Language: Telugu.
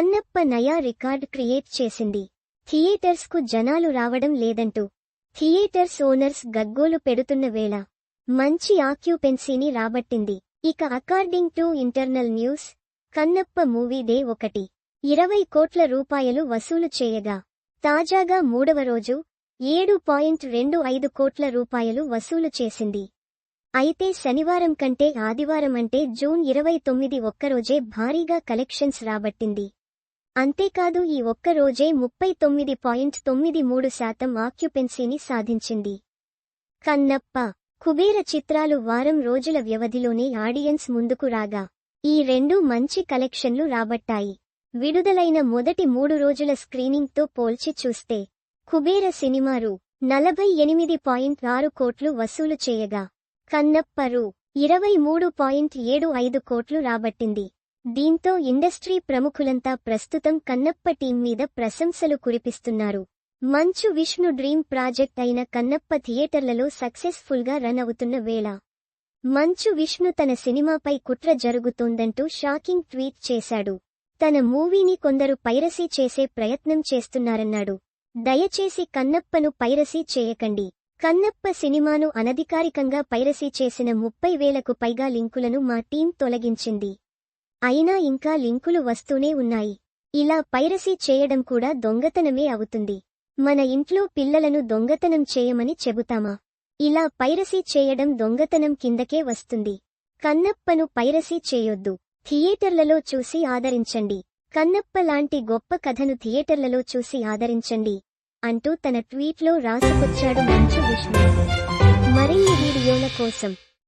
కన్నప్ప నయా రికార్డ్ క్రియేట్ చేసింది. థియేటర్స్కు జనాలు రావడం లేదంటూ థియేటర్స్ ఓనర్స్ గగ్గోలు పెడుతున్న వేళ మంచి ఆక్యుపెన్సీని రాబట్టింది. ఇక according to internal news Kannappa movie day ఒకటి. ఇరవై కోట్ల రూపాయలు వసూలు చేయగా తాజాగా మూడవ రోజు ఏడు పాయింట్ రెండు ఐదు కోట్ల రూపాయలు వసూలు చేసింది. అయితే శనివారం కంటే ఆదివారం అంటే జూన్ ఇరవై తొమ్మిది ఒక్కరోజే భారీగా కలెక్షన్స్ రాబట్టింది. అంతేకాదు ఈ ఒక్కరోజే ముప్పై తొమ్మిది పాయింట్ తొమ్మిది మూడు శాతం ఆక్యుపెన్సీని సాధించింది. కన్నప్ప కుబేర చిత్రాలు వారం రోజుల వ్యవధిలోనే ఆడియన్స్ ముందుకు రాగా ఈ రెండు మంచి కలెక్షన్లు రాబట్టాయి. విడుదలైన మొదటి మూడు రోజుల స్క్రీనింగ్తో పోల్చి చూస్తే కుబేర సినిమారు నలభై ఎనిమిది పాయింట్ ఆరు కోట్లు వసూలు చేయగా కన్నప్పరు ఇరవై మూడు పాయింట్ ఏడు ఐదు కోట్లు రాబట్టింది. దీంతో ఇండస్ట్రీ ప్రముఖులంతా ప్రస్తుతం కన్నప్ప టీం మీద ప్రశంసలు కురిపిస్తున్నారు. మంచు విష్ణు డ్రీమ్ ప్రాజెక్ట్ అయిన కన్నప్ప థియేటర్లలో సక్సెస్ఫుల్గా రన్ అవుతున్న వేళ. మంచు విష్ణు తన సినిమాపై కుట్ర జరుగుతోందంటూ షాకింగ్ ట్వీట్ చేశాడు. తన మూవీని కొందరు పైరసీ చేసే ప్రయత్నం చేస్తున్నారన్నాడు. దయచేసి కన్నప్పను పైరసీ చేయకండి. కన్నప్ప సినిమాను అనధికారికంగా పైరసీ చేసిన ముప్పై వేలకు పైగా లింకులను మా టీం తొలగించింది. అయినా ఇంకా లింకులు వస్తూనే ఉన్నాయి. ఇలా పైరసీ చేయడం కూడా దొంగతనమే అవుతుంది. మన ఇంట్లో పిల్లలను దొంగతనం చేయమని చెబుతామా? ఇలా పైరసీ చేయడం దొంగతనం కిందకే వస్తుంది. కన్నప్పను పైరసీ చేయొద్దు. థియేటర్లలో చూసి ఆదరించండి. కన్నప్ప లాంటి గొప్ప కథను థియేటర్లలో చూసి ఆదరించండి. అంటూ తన ట్వీట్లో రాసుకొచ్చాడు మంచు విష్ణు. మరిన్ని వీడియోల కోసం